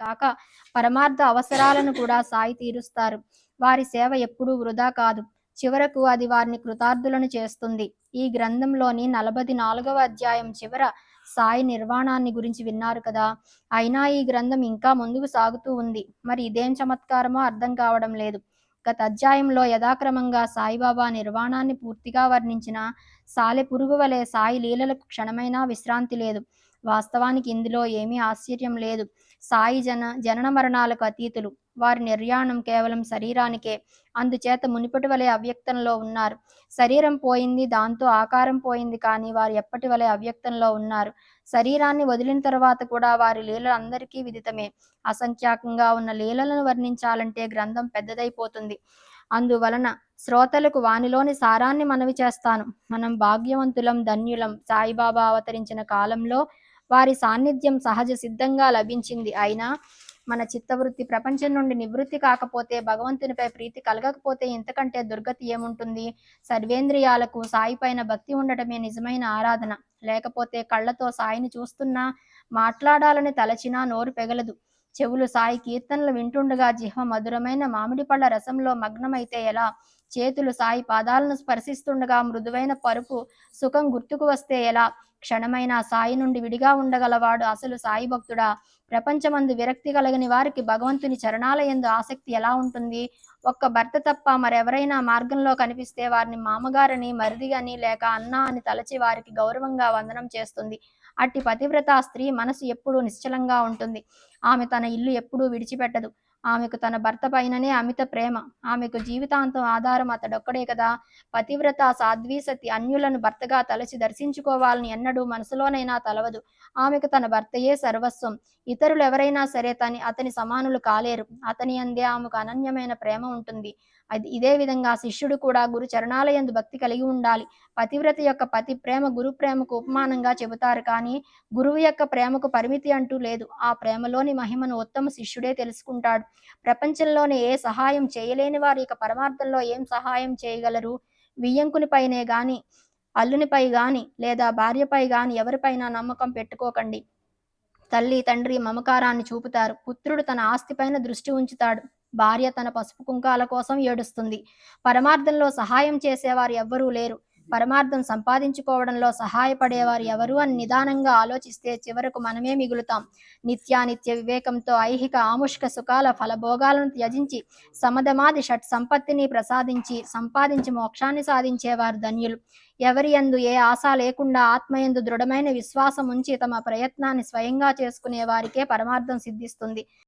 కాక పరమార్థ అవసరాలను కూడా సాయి తీరుస్తారు. వారి సేవ ఎప్పుడూ వృధా కాదు. చివరకు అది వారిని కృతార్థులను చేస్తుంది. ఈ గ్రంథంలోని నలభై నాలుగవ అధ్యాయం చివర సాయి నిర్వాణాన్ని గురించి విన్నారు కదా. అయినా ఈ గ్రంథం ఇంకా ముందుకు సాగుతూ ఉంది. మరి ఇదేం చమత్కారమో అర్థం కావడం లేదు. గత అధ్యాయంలో యథాక్రమంగా సాయిబాబా నిర్వాణాన్ని పూర్తిగా వర్ణించిన సాలె పురుగు వలె సాయి లీలలకు క్షణమైనా విశ్రాంతి లేదు. వాస్తవానికి ఇందులో ఏమీ ఆశ్చర్యం లేదు. సాయి జన జనన మరణాలకు అతీతులు. వారి నిర్యాణం కేవలం శరీరానికే. అందుచేత మునిపటి వలె అవ్యక్తంలో ఉన్నారు. శరీరం పోయింది దాంతో ఆకారం పోయింది కానీ వారు ఎప్పటి వలె అవ్యక్తంలో ఉన్నారు? శరీరాన్ని వదిలిన తర్వాత కూడా వారి లీలలు అందరికీ విదితమే. అసంఖ్యాకంగా ఉన్న లీలలను వర్ణించాలంటే గ్రంథం పెద్దదైపోతుంది. అందువలన శ్రోతలకు వానిలోని సారాన్ని మనవి చేస్తాను. మనం భాగ్యవంతులం ధన్యులం సాయిబాబా అవతరించిన కాలంలో వారి సాన్నిధ్యం సహజ సిద్ధంగా లభించింది. అయినా మన చిత్తవృత్తి ప్రపంచం నుండి నివృత్తి కాకపోతే భగవంతునిపై ప్రీతి కలగకపోతే ఇంతకంటే దుర్గతి ఏముంటుంది? సర్వేంద్రియాలకు సాయి పైన భక్తి ఉండటమే నిజమైన ఆరాధన. లేకపోతే కళ్ళతో సాయిని చూస్తున్నా మాట్లాడాలని తలచినా నోరు పెగలదు. చెవులు సాయి కీర్తనలు వింటుండగా జిహ్వ మధురమైన మామిడి పళ్ళ రసంలో మగ్నమైతే ఎలా? చేతులు సాయి పాదాలను స్పర్శిస్తుండగా మృదువైన పరుపు సుఖం గుర్తుకు వస్తే ఎలా? క్షణమైన సాయి నుండి విడిగా ఉండగలవాడు అసలు సాయి భక్తుడా? ప్రపంచమందు విరక్తి కలగని వారికి భగవంతుని చరణాల యందు ఆసక్తి ఎలా ఉంటుంది? ఒక్క భర్త తప్ప మరెవరైనా మార్గంలో కనిపిస్తే వారిని మామగారని మరిదిగని లేక అన్న అని తలచి వారికి గౌరవంగా వందనం చేస్తుంది. అట్టి పతివ్రత స్త్రీ మనసు ఎప్పుడూ నిశ్చలంగా ఉంటుంది. ఆమె తన ఇల్లు ఎప్పుడూ విడిచిపెట్టదు. ఆమెకు తన భర్త పైననే అమిత ప్రేమ. ఆమెకు జీవితాంతం ఆధారం అతడొక్కడే కదా. పతివ్రత సాధ్వీ సతి అన్యులను భర్తగా తలచి దర్శించుకోవాలని ఎన్నడూ మనసులోనైనా తలవదు. ఆమెకు తన భర్తయే సర్వస్వం. ఇతరులు ఎవరైనా సరే తని అతని సమానులు కాలేరు. అతని అందే ఆమెకు అనన్యమైన ప్రేమ ఉంటుంది. అది ఇదే విధంగా శిష్యుడు కూడా గురు చరణాలయందు భక్తి కలిగి ఉండాలి. పతివ్రత యొక్క పతి ప్రేమ గురు ప్రేమకు ఉపమానంగా చెబుతారు కానీ గురువు యొక్క ప్రేమకు పరిమితి అంటూ లేదు. ఆ ప్రేమలోని మహిమను ఉత్తమ శిష్యుడే తెలుసుకుంటాడు. ప్రపంచంలోనే ఏ సహాయం చేయలేని వారు ఇక పరమార్థంలో ఏం సహాయం చేయగలరు? వియ్యంకునిపైనే గాని అల్లునిపై గాని లేదా భార్యపై గాని ఎవరిపైనా నమ్మకం పెట్టుకోకండి. తల్లి తండ్రి మమకారాన్ని చూపుతారు. పుత్రుడు తన ఆస్తిపైన దృష్టి ఉంచుతాడు. భార్య తన పసుపు కుంకాల కోసం ఏడుస్తుంది. పరమార్థంలో సహాయం చేసేవారు ఎవ్వరూ లేరు. పరమార్థం సంపాదించుకోవడంలో సహాయపడేవారు ఎవరు అని నిదానంగా ఆలోచిస్తే చివరకు మనమే మిగులుతాం. నిత్యానిత్య వివేకంతో ఐహిక ఆముష్క సుఖాల ఫలభోగాలను త్యజించి సమధమాది షట్ సంపత్తిని ప్రసాదించి సంపాదించి మోక్షాన్ని సాధించేవారు ధన్యులు. ఎవరి యందు ఏ ఆశ లేకుండా ఆత్మయందు దృఢమైన విశ్వాసం ఉంచి తమ ప్రయత్నాన్ని స్వయంగా చేసుకునే వారికే పరమార్థం సిద్ధిస్తుంది.